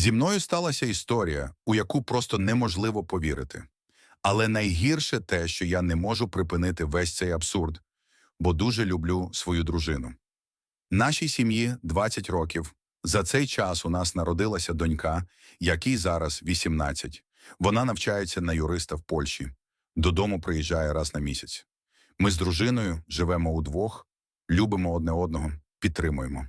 Зі мною сталася історія, у яку просто неможливо повірити. Але найгірше те, що я не можу припинити весь цей абсурд, бо дуже люблю свою дружину. Нашій сім'ї 20 років. За цей час у нас народилася донька, якій зараз 18. Вона навчається на юриста в Польщі. Додому приїжджає раз на місяць. Ми з дружиною живемо удвох, любимо одне одного, підтримуємо.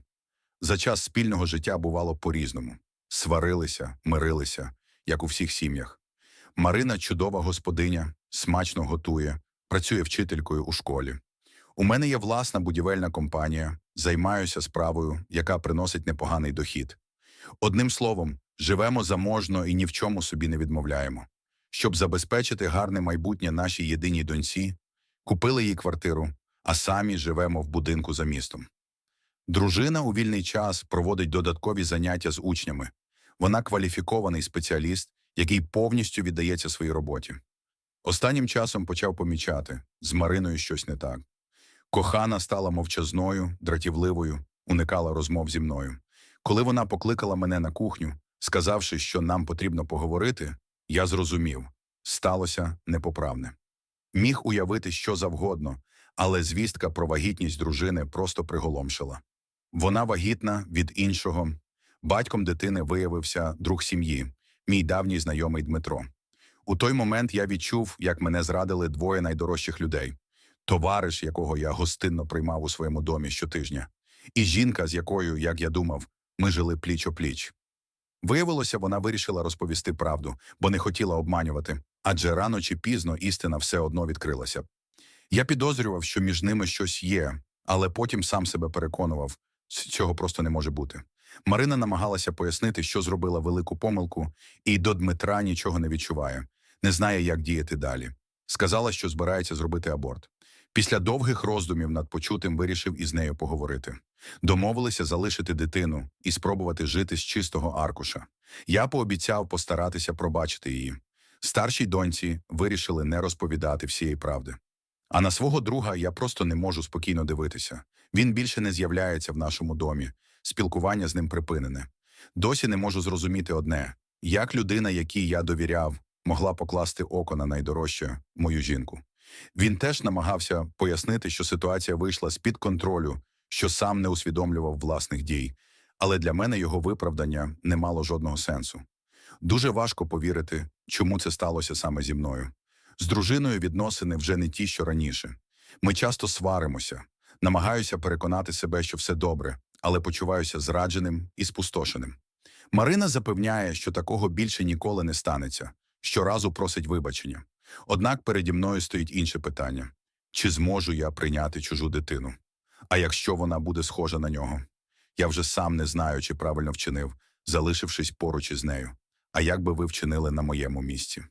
За час спільного життя бувало по-різному. Сварилися, мирилися, як у всіх сім'ях. Марина чудова господиня, смачно готує, працює вчителькою у школі. У мене є власна будівельна компанія, займаюся справою, яка приносить непоганий дохід. Одним словом, живемо заможно і ні в чому собі не відмовляємо. Щоб забезпечити гарне майбутнє нашій єдиній доньці, купили їй квартиру, а самі живемо в будинку за містом. Дружина у вільний час проводить додаткові заняття з учнями. Вона кваліфікований спеціаліст, який повністю віддається своїй роботі. Останнім часом почав помічати, з Мариною щось не так. Кохана стала мовчазною, дратівливою, уникала розмов зі мною. Коли вона покликала мене на кухню, сказавши, що нам потрібно поговорити, я зрозумів сталося непоправне. Міг уявити що завгодно, але звістка про вагітність дружини просто приголомшила. Вона вагітна від іншого. Батьком дитини виявився друг сім'ї, мій давній знайомий Дмитро. У той момент я відчув, як мене зрадили двоє найдорожчих людей: товариш, якого я гостинно приймав у своєму домі щотижня, і жінка, з якою, як я думав, ми жили пліч о пліч. Виявилося, вона вирішила розповісти правду, бо не хотіла обманювати, адже рано чи пізно істина все одно відкрилася. Я підозрював, що між ними щось є, але потім сам себе переконував, «Ц- цього просто не може бути. Марина намагалася пояснити, що зробила велику помилку, і до Дмитра нічого не відчуває, не знає, як діяти далі. Сказала, що збирається зробити аборт. Після довгих роздумів над почутим вирішив із нею поговорити. Домовилися залишити дитину і спробувати жити з чистого аркуша. Я пообіцяв постаратися пробачити її. Старшій доньці вирішили не розповідати всієї правди. А на свого друга я просто не можу спокійно дивитися. Він більше не з'являється в нашому домі. Спілкування з ним припинене. Досі не можу зрозуміти одне: як людина, якій я довіряв, могла покласти око на найдорожче мою жінку. Він теж намагався пояснити, що ситуація вийшла з-під контролю, що сам не усвідомлював власних дій, але для мене його виправдання не мало жодного сенсу. Дуже важко повірити, чому це сталося саме зі мною. З дружиною відносини вже не ті, що раніше. Ми часто сваримося, намагаюся переконати себе, що все добре, але почуваюся зрадженим і спустошеним. Марина запевняє, що такого більше ніколи не станеться, щоразу просить вибачення. Однак переді мною стоїть інше питання: чи зможу я прийняти чужу дитину? А якщо вона буде схожа на нього? Я вже сам не знаю, чи правильно вчинив, залишившись поруч із нею. А як би ви вчинили на моєму місці?